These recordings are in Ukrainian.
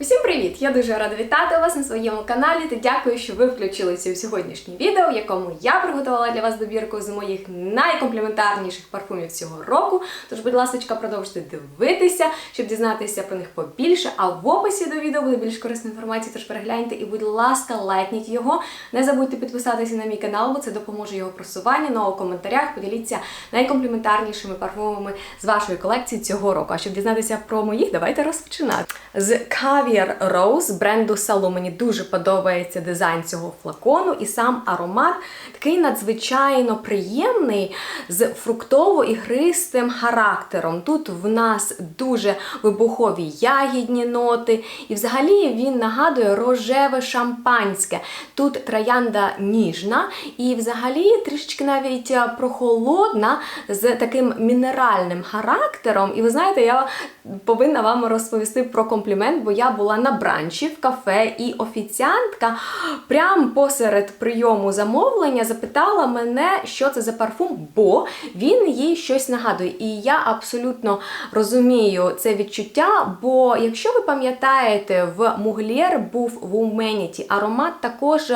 Усім привіт! Я дуже рада вітати вас на своєму каналі та дякую, що ви включилися у сьогоднішнє відео, в якому я приготувала для вас добірку з моїх найкомпліментарніших парфумів цього року. Тож, будь ласка, продовжуйте дивитися, щоб дізнатися про них побільше. А в описі до відео буде більш корисна інформація, тож перегляньте і, будь ласка, лайкніть його. Не забудьте підписатися на мій канал, бо це допоможе його просуванню. Ну а у коментарях поділіться найкомпліментарнішими парфумами з вашої колекції цього року. А щоб дізнатися про моїх, давайте розпочинати. З Caviar Rose бренду Salo мені дуже подобається дизайн цього флакону і сам аромат такий надзвичайно приємний з фруктово-ігристим характером. Тут в нас дуже вибухові ягідні ноти, і взагалі він нагадує рожеве шампанське. Тут троянда ніжна і взагалі трішечки навіть прохолодна з таким мінеральним характером. І ви знаєте, я повинна вам розповісти про комплімент, бо я була на бранчі в кафе, і офіціантка прямо посеред прийому замовлення запитала мене, що це за парфум, бо він їй щось нагадує. І я абсолютно розумію це відчуття. Бо, якщо ви пам'ятаєте, в Муглєр був в Humanity аромат також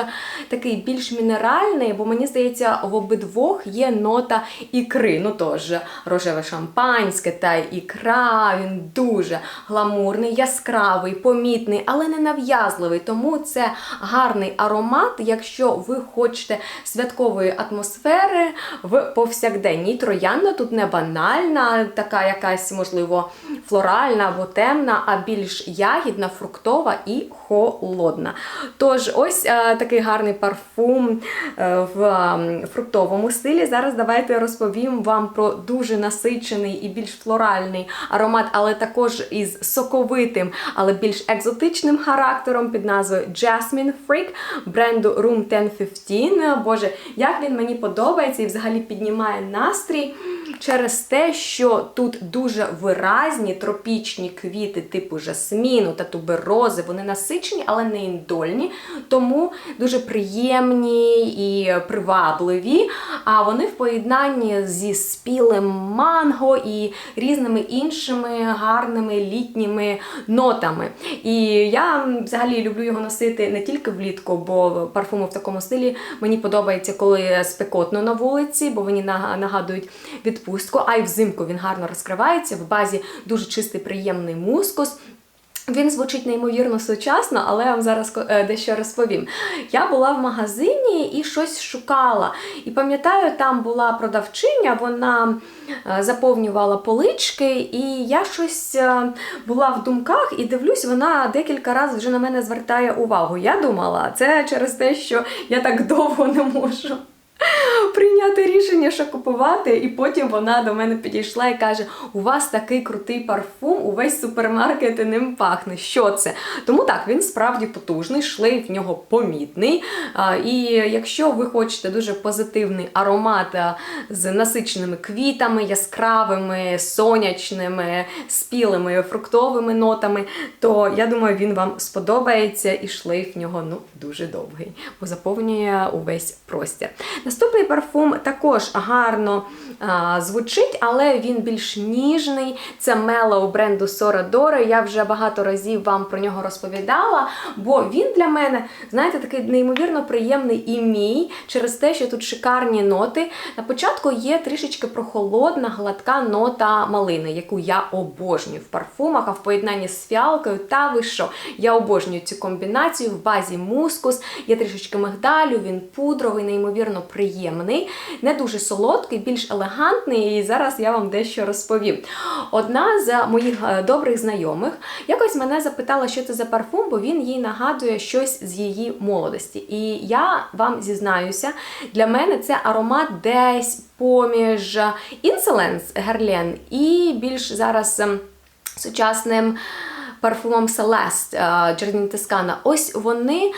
такий більш мінеральний, бо мені здається, в обидвох є нота ікри. Ну тож, рожеве шампанське та ікра. Він дуже гламурний, яскравий, помітний, але не нав'язливий. Тому це гарний аромат, якщо ви хочете святкової атмосфери в повсякденній. Троянда тут не банальна, така якась, можливо, флоральна або темна, а більш ягідна, фруктова і холодна. Тож, ось е, такий гарний парфум е, в е, фруктовому стилі. Зараз давайте розповім вам про дуже насичений і більш флоральний аромат, але також із соковитим, але більш екзотичним характером під назвою Jasmine Freak бренду Room 1015. Боже, як він мені подобається і взагалі піднімає настрій через те, що тут дуже виразні тропічні квіти типу жасміну та туберози. Вони насичені, але не індольні, тому дуже приємні і привабливі. А вони в поєднанні зі спілим манго і різними іншими гарними літніми нотами. І я взагалі люблю його носити не тільки влітку, бо парфуми в такому стилі мені подобається, коли спекотно на вулиці, бо вони нагадують відпустку, а й взимку він гарно розкривається. В базі дуже чистий, приємний мускус. Він звучить неймовірно сучасно, але я вам зараз е, дещо розповім. Я була в магазині і щось шукала. І пам'ятаю, там була продавчиня, вона е, заповнювала полички, і я щось е, була в думках і дивлюсь, вона декілька разів вже на мене звертає увагу. Я думала, це через те, що я так довго не можу. Прийняти рішення, що купувати, і потім вона до мене підійшла і каже: У вас такий крутий парфум, увесь супермаркет і ним пахне. Що це? Тому так, він справді потужний, шлейф в нього помітний. І якщо ви хочете дуже позитивний аромат з насиченими квітами, яскравими, сонячними, спілими, фруктовими нотами, то я думаю, він вам сподобається, і шлейф в нього ну, дуже довгий, бо заповнює увесь простір. Наступний парфум також гарно а, звучить, але він більш ніжний. Це Mellow бренду Сорадори. Я вже багато разів вам про нього розповідала, бо він для мене, знаєте, такий неймовірно приємний і мій через те, що тут шикарні ноти. На початку є трішечки прохолодна, гладка нота малини, яку я обожнюю в парфумах, а в поєднанні з фіалкою. Та ви що? Я обожнюю цю комбінацію в базі мускус, є трішечки мигдалю, він пудровий, неймовірно приємний, не дуже солодкий, більш елегантний, і зараз я вам дещо розповім. Одна з моїх е, добрих знайомих якось мене запитала, що це за парфум, бо він їй нагадує щось з її молодості. І я вам зізнаюся, для мене це аромат десь поміж Insolence Герлен і більш зараз ем, сучасним парфумом Celeste Джернін Тискана. Ось вони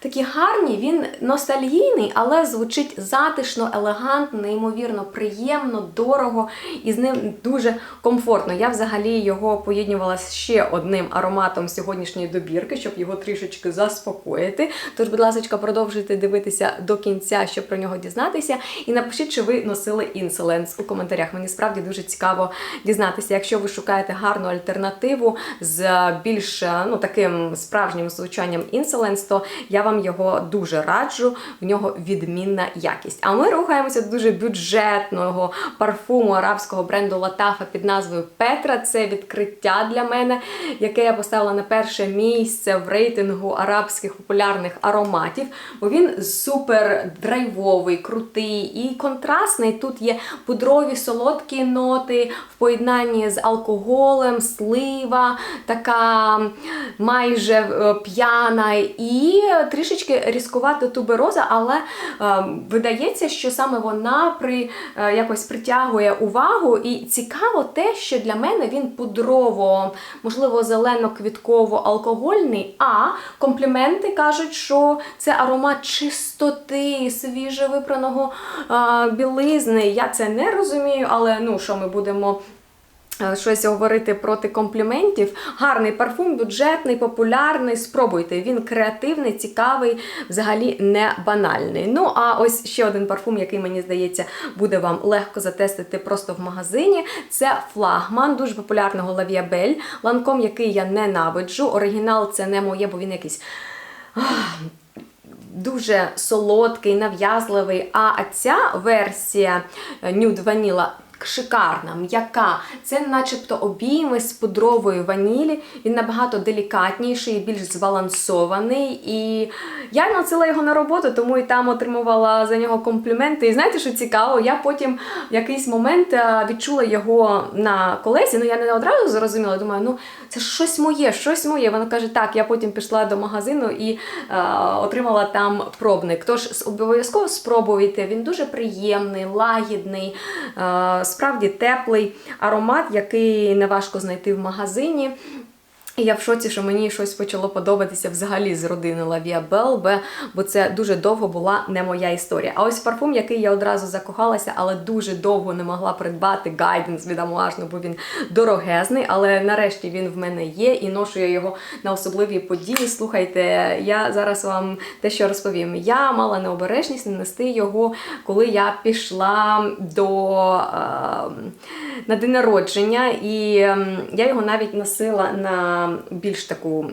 такі гарні, він ностальгійний, але звучить затишно, елегантно, неймовірно, приємно, дорого і з ним дуже комфортно. Я взагалі його поєднувала з ще одним ароматом сьогоднішньої добірки, щоб його трішечки заспокоїти. Тож, будь ласка, продовжуйте дивитися до кінця, щоб про нього дізнатися. І напишіть, чи ви носили інсоленс у коментарях. Мені справді дуже цікаво дізнатися. Якщо ви шукаєте гарну альтернативу з більш ну таким справжнім звучанням інсоленс, то я вам його дуже раджу. В нього відмінна якість. А ми рухаємося до дуже бюджетного парфуму арабського бренду Латафа під назвою Петра. Це відкриття для мене, яке я поставила на перше місце в рейтингу арабських популярних ароматів. Бо він супер драйвовий, крутий і контрастний. Тут є пудрові солодкі ноти в поєднанні з алкоголем, слива, така майже е, п'яна і трішечки різкувата тубероза, але е, видається, що саме вона при, е, якось притягує увагу. І цікаво те, що для мене він пудрово, можливо, зелено-квітково-алкогольний, а компліменти кажуть, що це аромат чистоти, свіжевипраного е, білизни. Я це не розумію, але ну що ми будемо. Е, Щось говорити проти компліментів. Гарний парфум, бюджетний, популярний. Спробуйте. Він креативний, цікавий, взагалі не банальний. Ну, а ось ще один парфум, який мені здається, буде вам легко затестити просто в магазині. Це флагман дуже популярного Лавіабель, ланком, який я ненавиджу. Оригінал це не моє, бо він якийсь дуже солодкий, нав'язливий. А ця версія е, Nude Vanilla шикарна, м'яка. Це начебто обійми з пудрової ванілі. Він набагато делікатніший, більш збалансований. І я носила його на роботу, тому і там отримувала за нього компліменти. І знаєте, що цікаво? Я потім в якийсь момент відчула його на колесі. Ну я не одразу зрозуміла. Думаю, ну це щось моє, щось моє. Вона каже, так, я потім пішла до магазину і е, отримала там пробник. Тож обов'язково спробуйте. Він дуже приємний, лагідний, е, справді теплий аромат, який неважко знайти в магазині. Я в шоці, що мені щось почало подобатися взагалі з родини Лавія Белбе, бо це дуже довго була не моя історія. А ось парфум, який я одразу закохалася, але дуже довго не могла придбати гайденс від Амуажно, бо він дорогезний. Але нарешті він в мене є і ношу я його на особливі події. Слухайте, я зараз вам те, що розповім. Я мала необережність не нести його, коли я пішла до е, на день народження, і ем, я його навіть носила на більш таку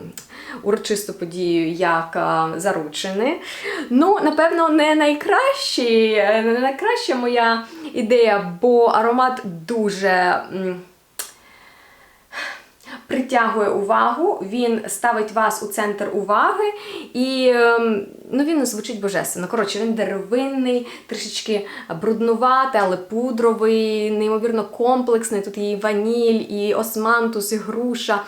урочисту подію, як е, заручини. Ну, напевно, не найкращий, е, не найкраща моя ідея, бо аромат дуже. Притягує увагу, він ставить вас у центр уваги, і ем, ну, він звучить божественно. Коротше, він деревинний, трішечки бруднуватий, але пудровий, неймовірно комплексний. Тут є і ваніль, і османтус, і груша.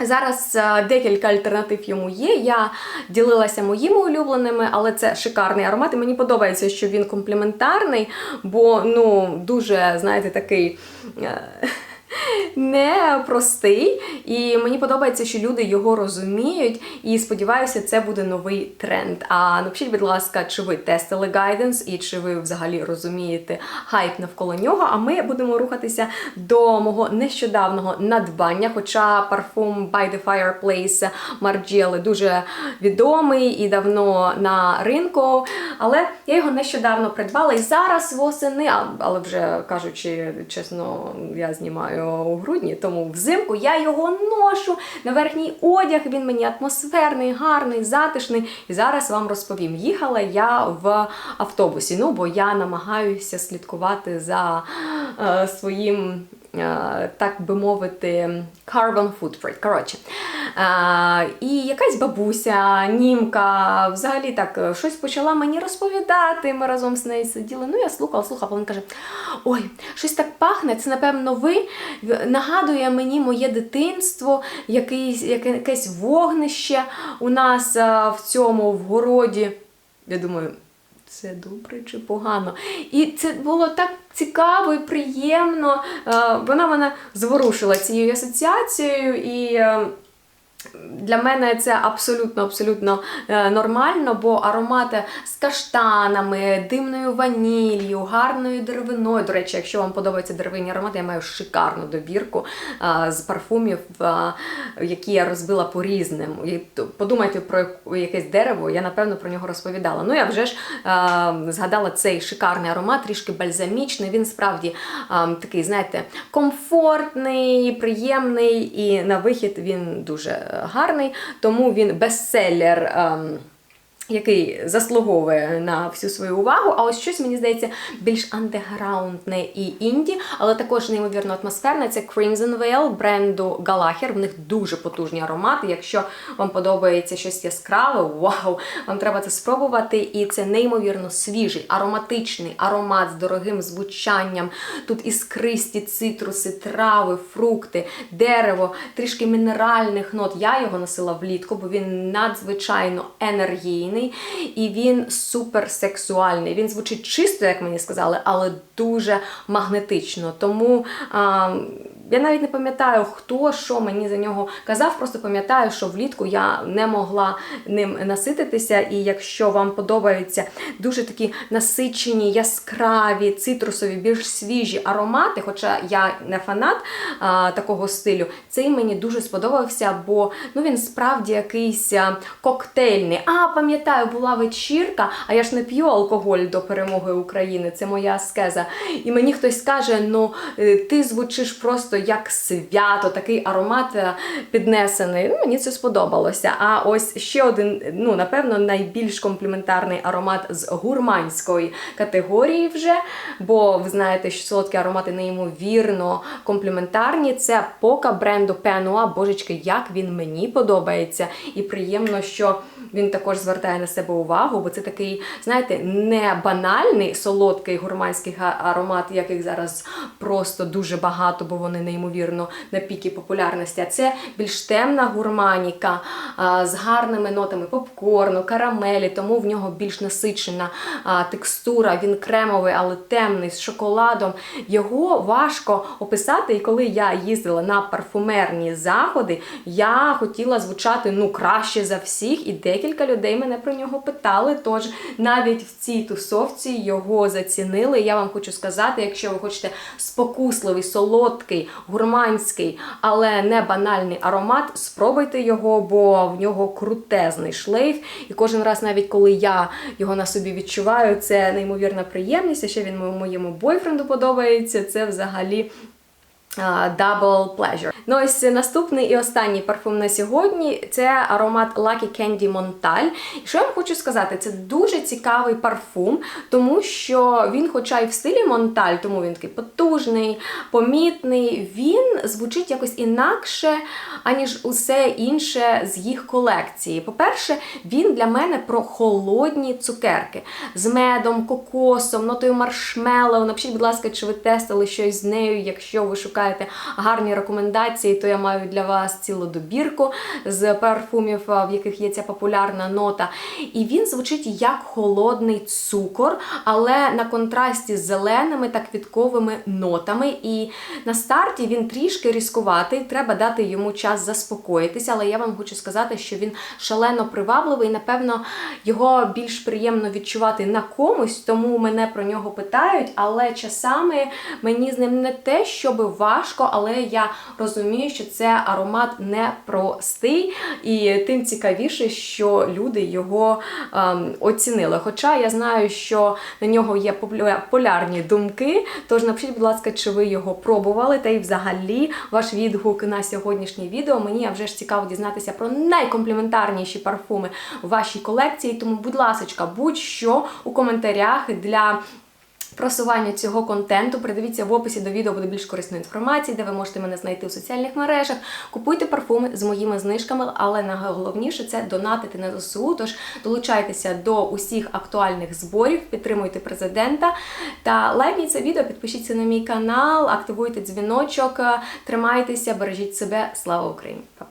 Зараз е, декілька альтернатив йому є. Я ділилася моїми улюбленими, але це шикарний аромат. І мені подобається, що він комплементарний, бо ну дуже, знаєте, такий. Непростий, і мені подобається, що люди його розуміють, і сподіваюся, це буде новий тренд. А напишіть, будь ласка, чи ви тестили гайденс і чи ви взагалі розумієте хайп навколо нього. А ми будемо рухатися до мого нещодавнього надбання. Хоча парфум By the Fireplace Margiela дуже відомий і давно на ринку. Але я його нещодавно придбала і зараз восени, але вже кажучи чесно, я знімаю у грудні, тому взимку я його ношу на верхній одяг. Він мені атмосферний, гарний, затишний. І зараз вам розповім. Їхала я в автобусі. Ну, бо я намагаюся слідкувати за е, своїм. Е, Так би мовити, carbon footprint. Коротше. Е, і якась бабуся, німка, взагалі так е, щось почала мені розповідати. Ми разом з нею сиділи. Ну, я слухала, слухала, вона каже: Ой, щось так пахне, це, напевно, ви. Нагадує мені моє дитинство, якийсь, якесь вогнище у нас в цьому в городі. Я думаю, це добре чи погано. І це було так цікаво і приємно. Е, Вона мене зворушила цією асоціацією і. Для мене це абсолютно абсолютно е, нормально, бо аромати з каштанами, димною ваніллю, гарною деревиною. До речі, якщо вам подобаються деревинні аромати, я маю шикарну добірку е, з парфумів, е, які я розбила по різним. Подумайте про якесь дерево, я напевно про нього розповідала. Ну я вже ж згадала цей шикарний аромат, трішки бальзамічний. Він справді такий, знаєте, комфортний, приємний і на вихід він дуже гарний, тому він бестселлер. ем, який заслуговує на всю свою увагу, а ось щось мені здається більш андеграундне і інді, але також неймовірно атмосферне. Це Crimson Veil бренду Gallagher. В них дуже потужні аромати. Якщо вам подобається щось яскраве, вау, вам треба це спробувати. І це неймовірно свіжий, ароматичний аромат з дорогим звучанням. Тут іскристі цитруси, трави, фрукти, дерево, трішки мінеральних нот. Я його носила влітку, бо він надзвичайно енергійний і він суперсексуальний. Він звучить чисто, як мені сказали, але дуже магнетично. Тому а, я навіть не пам'ятаю, хто що мені за нього казав. Просто пам'ятаю, що влітку я не могла ним насититися. І якщо вам подобаються дуже такі насичені, яскраві, цитрусові, більш свіжі аромати, хоча я не фанат а, такого стилю, цей мені дуже сподобався, бо ну він справді якийсь коктейльний. А, пам'ятаю, була вечірка, а я ж не п'ю алкоголь до перемоги України, це моя аскеза. І мені хтось скаже: ну е, ти звучиш просто як свято, такий аромат е, піднесений. Ну, мені це сподобалося. А ось ще один, ну напевно, найбільш компліментарний аромат з гурманської категорії вже. Бо ви знаєте, що солодкі аромати неймовірно компліментарні. Це пока бренду Пенуа. Божечки, як він мені подобається. І приємно, що він також звертає на себе увагу, бо це такий, знаєте, не банальний солодкий гурманський аромат, яких зараз просто дуже багато, бо вони неймовірно на пікі популярності. А це більш темна гурманіка з гарними нотами попкорну, карамелі, тому в нього більш насичена текстура. Він кремовий, але темний з шоколадом. Його важко описати. І коли я їздила на парфумерні заходи, я хотіла звучати ну краще за всіх, і декілька людей мене про нього питали. Тож навіть в цій тусовці його зацінили. Я вам хочу сказати, якщо ви хочете спокусливий, солодкий, гурманський, але не банальний аромат, спробуйте його, бо в нього крутезний шлейф. І кожен раз, навіть коли я його на собі відчуваю, це неймовірна приємність. А ще він моєму бойфренду подобається. Це взагалі. Double Pleasure. Ну ось наступний і останній парфум на сьогодні це аромат Lucky Candy Montal. І що я вам хочу сказати, це дуже цікавий парфум, тому що він, хоча й в стилі Монталь, тому він такий потужний, помітний, він звучить якось інакше, аніж усе інше з їх колекції. По-перше, він для мене про холодні цукерки з медом, кокосом, нотою маршмеллоу. Напишіть, будь ласка, чи ви тестили щось з нею, якщо ви шукаєте гарні рекомендації, то я маю для вас цілу добірку з парфумів, в яких є ця популярна нота. І він звучить як холодний цукор, але на контрасті з зеленими та квітковими нотами. І на старті він трішки різкуватий, треба дати йому час заспокоїтися. Але я вам хочу сказати, що він шалено привабливий. Напевно, його більш приємно відчувати на комусь, тому мене про нього питають. Але часами мені з ним не те, щоб важко, але я розумію, що це аромат непростий, і тим цікавіше, що люди його ем, оцінили. Хоча я знаю, що на нього є полярні думки. Тож напишіть, будь ласка, чи ви його пробували, та й взагалі ваш відгук на сьогоднішнє відео. Мені вже ж цікаво дізнатися про найкомпліментарніші парфуми в вашій колекції. Тому, будь ласка, будь-що у коментарях для. Просування цього контенту придивіться в описі до відео буде більш корисної інформації, де ви можете мене знайти у соціальних мережах. Купуйте парфуми з моїми знижками, але найголовніше це донатити на ЗСУ. Тож долучайтеся до усіх актуальних зборів, підтримуйте президента та лайкніть це відео, підпишіться на мій канал, активуйте дзвіночок, тримайтеся, бережіть себе. Слава Україні!